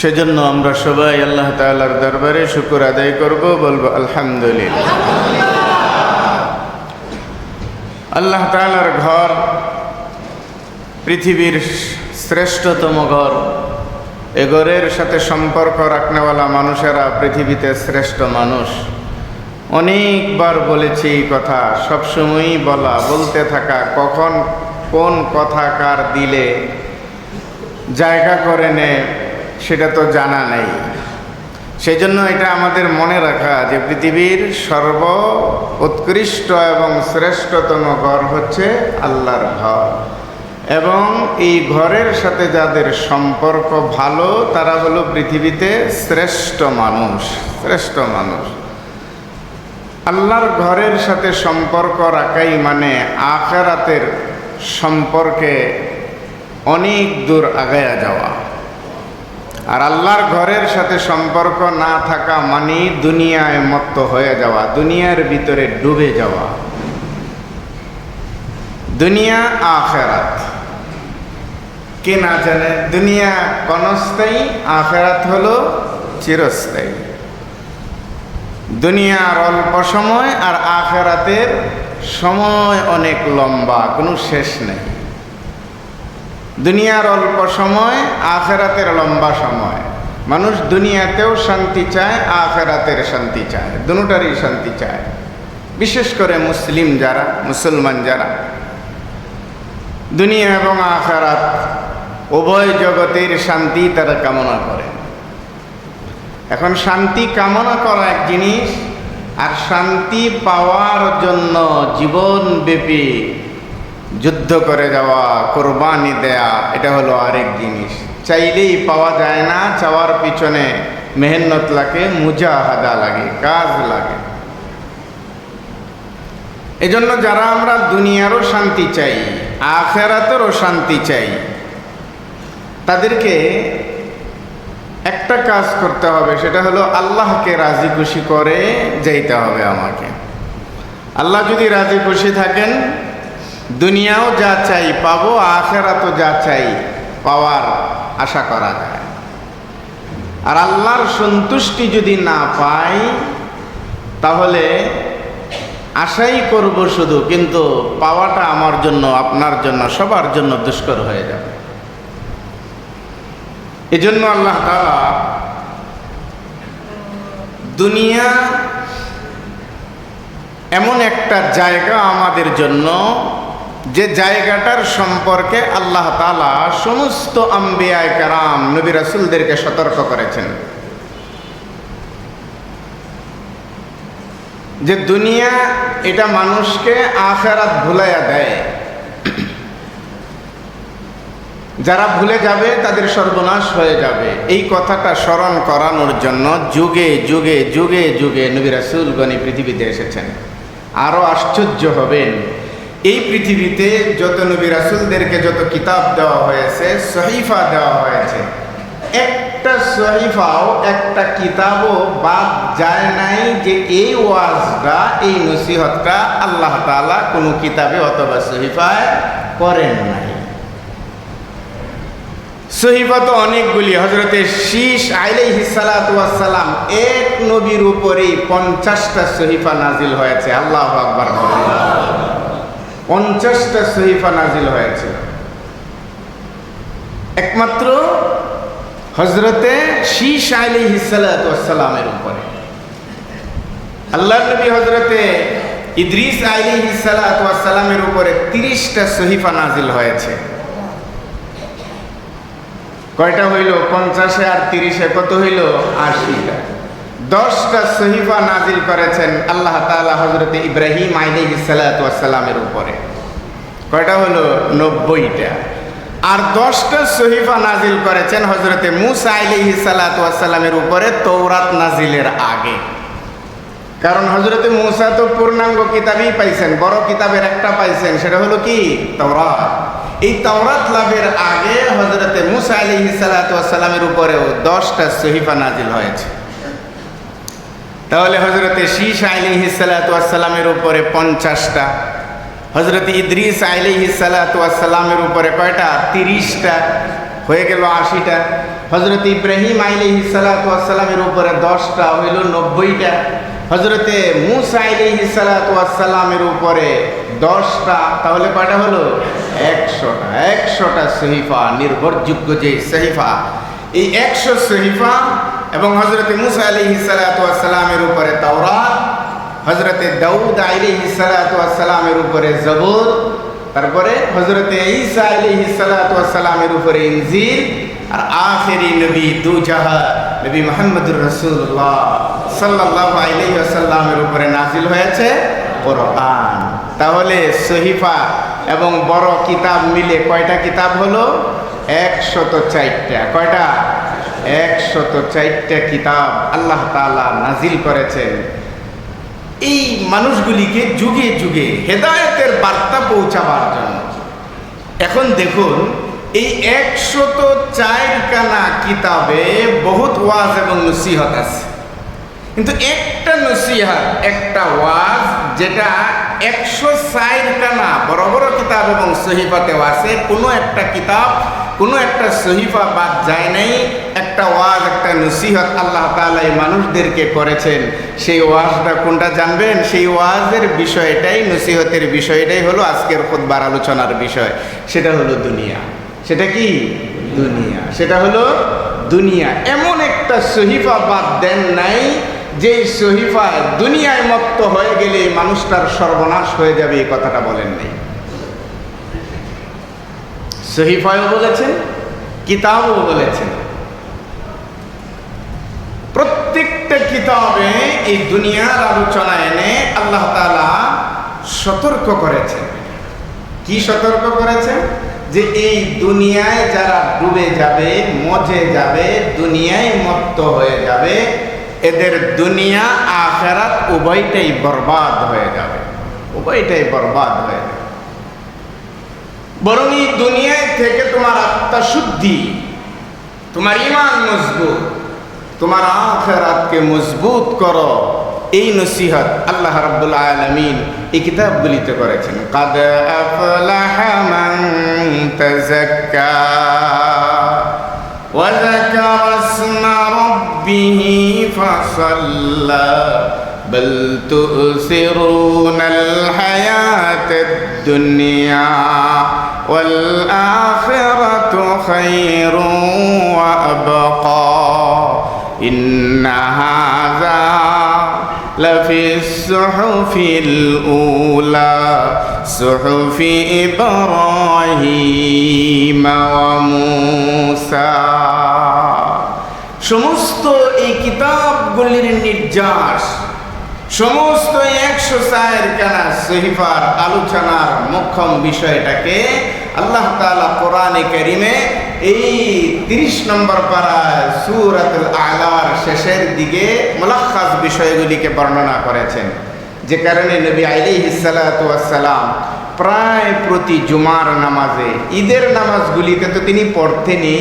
সেজন্য আমরা সবাই আল্লাহ তাআলার দরবারে শুকুর আদায় করব, বলব আলহামদুলিল্লাহ। আল্লাহ তাআলার ঘর পৃথিবীর শ্রেষ্ঠতম ঘর। এ ঘরের সাথে সম্পর্ক রাখনেওয়ালা মানুষেরা পৃথিবীতে শ্রেষ্ঠ মানুষ। অনেকবার বলেছি এই কথা, সবসময়ই বলা, বলতে থাকা, কখন কোন কথা কার দিলে জায়গা করে নে সেটা তো জানা নেই। সেই জন্য এটা আমাদের মনে রাখা যে পৃথিবীর সর্ব উৎকৃষ্ট এবং শ্রেষ্ঠতম ঘর হচ্ছে আল্লাহর ঘর। এবং এই ঘরের সাথে যাদের সম্পর্ক ভালো, তারা হলো পৃথিবীতে শ্রেষ্ঠ মানুষ শ্রেষ্ঠ মানুষ। আল্লাহর ঘরের সাথে সম্পর্ক রাখাই মানে আখেরাতের সম্পর্কে অনেক দূর আগায়া যাওয়া। আর আল্লাহর ঘরের সাথে সম্পর্ক না থাকা মানে দুনিয়ায় মত্ত হয়ে যাওয়া, দুনিয়ার ভিতরে ডুবে যাওয়া। দুনিয়া আখেরাত। কে না জানে, দুনিয়া কনস্থায়ী আখেরাত হলো চিরস্থায়ী। দুনিয়ার অল্প সময় আর আখেরাতের সময় অনেক লম্বা, কোনো শেষ নেই। দুনিয়ার অল্প সময়, আখেরাতের লম্বা সময়। মানুষ দুনিয়াতেও শান্তি চায়, আখেরাতের শান্তি চায়। দুটারই শান্তি চায়। বিশেষ করে মুসলিম যারা, মুসলমান যারা। দুনিয়া এবং আখেরাত, উভয় জগতের শান্তি তারা কামনা করে। এখন শান্তি কামনা করা এক জিনিস, আর শান্তি পাওয়ার জন্য জীবনব্যাপী যুদ্ধ করে যাওয়া কোরবানি দেয়া, এটা হলো আরেক জিনিস। চাইলেই পাওয়া যায় না, চাওয়ার পিছনে মেহনত লাগে, মুজাহাদা লাগে, কাজ লাগে। এজন্য যারা আমরা দুনিয়ারও শান্তি চাই, আখেরাতেরও শান্তি চাই, তাদেরকে একটা কাজ করতে হবে, সেটা হলো আল্লাহকে রাজি খুশি করে যেতে হবে আমাকে। আল্লাহ যদি রাজি খুশি থাকেন দুনিয়াও যা চাই পাবো, আখেরাতও যা চাই পাওয়ার আশা করা যায়। আর আল্লাহর সন্তুষ্টি যদি না পাই, তাহলে আশাই করব শুধু, কিন্তু পাওয়াটা আমার জন্য, আপনার জন্য, সবার জন্য দুষ্কর হয়ে যাবে। এজন্য আল্লাহ তালা দুনিয়া এমন একটা জায়গা আমাদের জন্য যে জায়গাটার সম্পর্কে আল্লাহ তালা সমস্ত আম্বিয়ায় কারাম, নবী রাসুলদেরকে সতর্ক করেছেন। যে দুনিয়া এটা মানুষকে আখেরাত ভুলাইয়া দেয়। যারা ভুলে যাবে তাদের সর্বনাশ হয়ে যাবে। এই কথাটা স্মরণ করানোর জন্য যুগে যুগে যুগে যুগে নবী রাসুলগণী পৃথিবীতে এসেছেন। আরও আশ্চর্য হবেন এই পৃথিবীতে যত নবী রাসুলদেরকে যত কিতাব দেওয়া হয়েছে, সহিফা দেওয়া হয়েছে, একটা সহিফাও, একটা কিতাবও বাদ যায় নাই যে এই ওয়াজটা, এই নসিহতটা আল্লাহ তালা কোনো কিতাবে অথবা সহিফায় করেন নাই। সহিফা তো অনেকগুলি হজরতে শীষ আইলাইহিসালাম এক নবীর উপরেই পঞ্চাশটা সহিফা নাজিল হয়েছে। আল্লাহ আকবর। পঞ্চাশটা সহিফা নাজিল হয়েছে। একমাত্র হজরতে শীষ আইলাইহিসালামের উপরে। আল্লাহ নবী হজরতে ইদ্রিস আইলাইহিসালামের উপরে তিরিশটা সহিফা নাজিল হয়েছে। কয়টা হইল? পঞ্চাশে আর তিরিশে কত হইল? আশিটা। দশটা সহিফা নাজিল করেছেন আল্লাহ তালা হজরত ইব্রাহিম আইলি সালাতামের উপরে। কয়টা হলো? নব্বইটা। আর দশটা সহিফা নাজিল করেছেন হজরতে মুসা আইলি সালাতামের উপরে তৌরাত নাজিলের আগে। কারণ হজরতে মুসা তো পূর্ণাঙ্গ কিতাবই পাইছেন, বড় কিতাবের একটা পাইছেন, সেটা হলো কি? তৌরাত এই তওরাত লাভের আগে হজরতে মুসা আলী সালাতামের উপরেও দশটা সহিফা নাজিল হয়েছে। তাহলে হজরতে শীষ আলী সালাতামের উপরে পঞ্চাশটা হজরত ইদ্রিস আলী সালাতামের উপরে কয়টা? তিরিশটা, হয়ে গেল আশিটা। হজরত ইব্রাহিম আইলি সালাতামের উপরে দশটা, হইল নব্বইটা। হজরতে মুসা আইলি সালাতামের উপরে দশটা, তাহলে কয়টা হলো? একশোটা। একশোটা সহিফা, নির্ভরযোগ্য যে সহিফা। এই একশো সহিফা এবং হজরতে মুসা আলি সালাতামের উপরে তাওরাত হজরতে দাউদ আলি সালাতামের উপরে জবুর, তারপরে হজরতে ঈসা আলি সালাতামের উপরে ইনজির আর আখেরি নবী দু জাহা নবী মোহাম্মদুর রসুল্লাহ সাল্লাহ আলি আসাল্লামের উপরে নাজিল হয়েছে কোরআন। তাহলে সহিফা এবং বড় কিতাব মিলে কয়টা কিতাব হলো? একশত চারটা। কয়টা? একশত চারটা কিতাব আল্লাহ তাআলা নাজিল করেছেন। এই মানুষগুলিকে যুগে যুগে হেদায়েতের বার্তা পৌঁছাবার জন্য। এখন দেখুন, এই একশত চারখানা কিতাবে বহুত ওয়াজ এবং নসিহত আছে। কিন্তু একটা নসিহত, একটা ওয়াজ যেটা একশো চারখানা বড় বড় কিতাব এবং সহিফাতেও আছে, কোনো একটা কিতাব, কোনো একটা সহিফা বাদ যায় নাই। একটা ওয়াজ, একটা নসিহত আল্লাহ তাআলা এই মানুষদেরকে করেছেন। সেই ওয়াজটা কোনটা জানবেন? সেই ওয়াজের বিষয়টাই, নসিহতের বিষয়টাই হলো আজকের খুতবার আলোচনার বিষয়। সেটা হলো দুনিয়া। সেটা কি? দুনিয়া। সেটা হলো দুনিয়া। এমন একটা সহিফা বাদ দেন নাই যে সহিফা দুনিয়ায় মত্ত হয়ে গেলে মানুষটার সর্বনাশ হয়ে যাবে, এই কথাটা বলেন নাই। সহিফায়ও বলেছেন, কিতাবও বলেছেন। কিতাবে এই দুনিয়ার আলোচনা এনে আল্লাহ তালা সতর্ক করেছে? কি সতর্ক করেছে? যে এই দুনিয়ায় যারা ডুবে যাবে, মজে যাবে, দুনিয়ায় মত্ত হয়ে যাবে, এদের দুনিয়া আখেরাত উভয়টাই বরবাদ হয়ে যাবে। উভয়টাই বরবাদ হয়ে যাবে। বরং এই দুনিয়ায় থেকে তোমার আত্মা শুদ্ধি, তোমার ইমান মজবুত তোমার আখেরাতকে মজবুত করো এই নসিহত আল্লাহ রাব্বুল আলামিন এই কিতাবগুলিতে করেছেন কাদ আফলাহা মান তাযাক্কা ওয়া যাকারা ইসমা রাব্বিহি ফাসাল্লা بل تؤثرون الحياة الدنيا والآخرة خير وأبقى إن هذا لفي الصحف الأولى صحف إبراهيم وموسى সমস্ত এই কিতাবগুলির নির্যাস সমস্ত একশো চায়ের কানা সহিফার আলোচনার মোক্ষম বিষয়টাকে আল্লাহ তালা কোরআনে করিমে এই তিরিশ নম্বর পাড়ায় সুরাতুল আলার শেষের দিকে মোলাক্ষাস বিষয়গুলিকে বর্ণনা করেছেন। যে কারণে নবী আলী সালাম প্রায় প্রতি জুমার নামাজে ঈদের নামাজগুলিতে তো তিনি পড়তেনি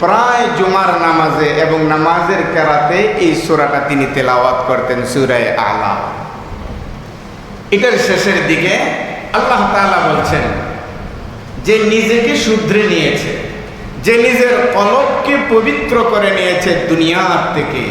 প্রায় জুমার নামাজে এবং নামাজের কেরাতে এই সুরাটা তিনি তেলাওয়াত করতেন, সুরায় আলা। এটার শেষের দিকে আল্লাহ তালা বলছেন, যে নিজেকে শুধরে নিয়েছে, যে নিজের কলককে পবিত্র করে নিয়েছে দুনিয়ার থেকে।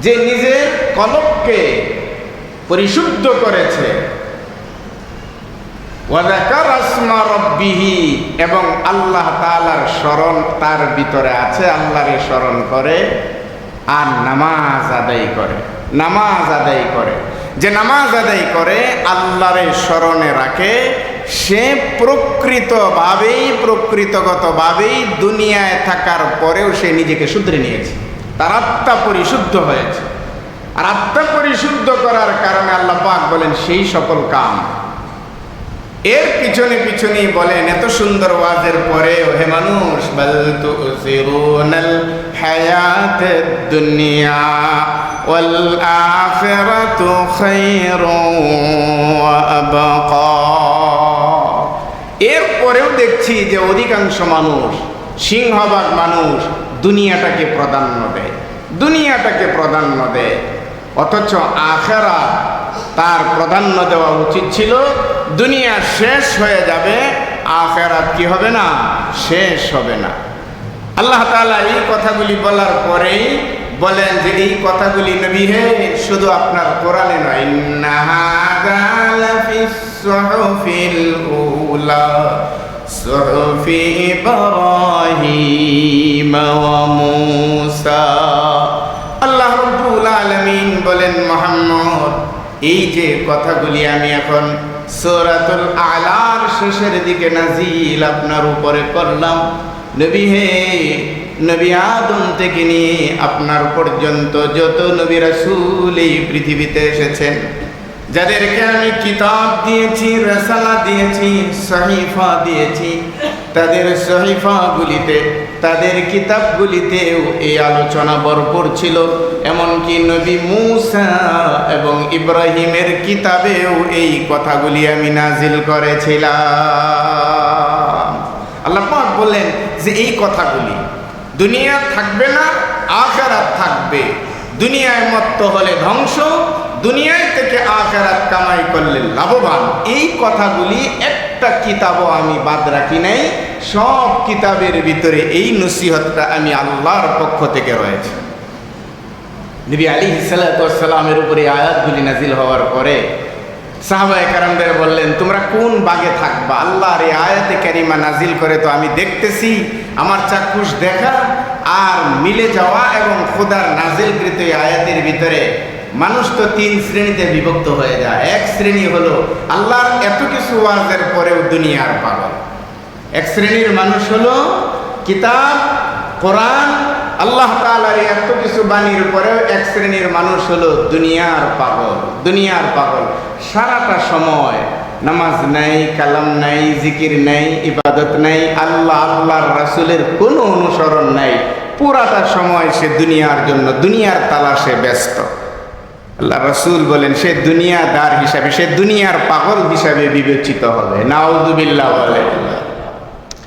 যে নিজের কলককে পরিশুদ্ধ করেছে এবং আল্লাহ তাআলার স্মরণ তার ভিতরে আছে, আল্লাহরে স্মরণ করে আর নামাজ আদায় করে, নামাজ আদায় করে। যে নামাজ আদায় করে, আল্লাহরে স্মরণে রাখে, সে প্রকৃতভাবেই, প্রকৃতগতভাবেই দুনিয়ায় থাকার পরেও সে নিজেকে শুধরে নিয়েছে। তার আত্মা পরিশুদ্ধ হয়েছে। আর আত্মা পরিশুদ্ধ করার কারণে আল্লাহ পাক বলেন, সেই সকল কাম এর পিছনে পিছনে বলেন, এত সুন্দর ওয়াজের পরে হে মানুষ, বল তুসিরুনাল হায়াত দুনিয়া ওয়াল আখিরাতু খায়রু ওয়া আবকা। এর পরেও দেখছি যে অধিকাংশ মানুষ, সিংহভাগ মানুষ দুনিয়াটাকে প্রাধান্য দেয়, দুনিয়াটাকে প্রাধান্য দেয়। অথচ আখেরা তার প্রাধান্য দেওয়া উচিত ছিল, দুনিয়া শেষ হয়ে যাবে, আখেরাত কি হবে না? শেষ হবে না। আল্লাহ তাআলা এই কথাগুলি বলার পরেই বলেন যে এই কথাগুলি নবী হে, শুধু আপনার কোরআনে নয়। আল্লাহ আলামিন বলেন, মোহাম্মদ এই যে কথাগুলি আমি এখন সূরাতুল আলার শেষের দিকে নাজিল আপনার উপরে করলাম। নবী হে, নবী আদম থেকে নিয়ে আপনার পর্যন্ত যত নবী রাসূল এই পৃথিবীতে এসেছেন, যাদেরকে আমি কিতাব দিয়েছি, রসালা দিয়েছি, সহিফা দিয়েছি তাদের সহিফাগুলিতে, তাদের কিতাবগুলিতেও এই আলোচনা ভরপুর ছিল। এমনকি নবী মুসা এবং ইব্রাহিমের কিতাবেও এই কথাগুলি আমি নাজিল করেছিলাম। আল্লাহ পাক বললেন যে এই কথাগুলি দুনিয়া থাকবে না, আখেরাত থাকবে। দুনিয়ায় মত্ত হলে ধ্বংস দুনিয়ায় থেকে আখেরাত কামাই করলে লাভবান। এই কথাগুলি একটা কিতাবও আমি বাদ রাখি নাই, সব কিতাবের ভিতরে এই নসিহতটা আমি আল্লাহর পক্ষ থেকে রয়েছে। নবী আলী সালামের উপরে আয়াতগুলি নাজিল হওয়ার পরে সাহাবায়ে কারামদের বললেন, তোমরা কোন বাগে থাকবা? আল্লাহর এই আয়াতে কারিমা নাজিল করে তো আমি দেখতেছি, আমার চাক্ষুষ দেখা আর মিলে যাওয়া এবং খোদার নাজিলকৃত এই আয়াতের ভিতরে মানুষ তো তিন শ্রেণীতে বিভক্ত হয়ে যায়। এক শ্রেণি হলো আল্লাহর এত কিছু ওয়াজের পরেও দুনিয়ার পাগল। এক শ্রেণির মানুষ হলো কিতাব, কোরআন, আল্লাহ তাআলার এত কিছু বাণীর পরেও এক শ্রেণির মানুষ হলো দুনিয়ার পাগল দুনিয়ার পাগল। সারাটা সময় নামাজ নাই, কালাম নাই, জিকির নাই, ইবাদত নাই, আল্লাহ আল্লাহর রাসুলের কোনো অনুসরণ নাই। পুরাটা সময় সে দুনিয়ার জন্য, দুনিয়ার তালাশে ব্যস্ত। আল্লাহ রসুল বলেন সে দুনিয়াদার হিসাবে সে দুনিয়ার পাগল হিসাবে বিবেচিত হবে। নাউজুবিল্লাহ বলে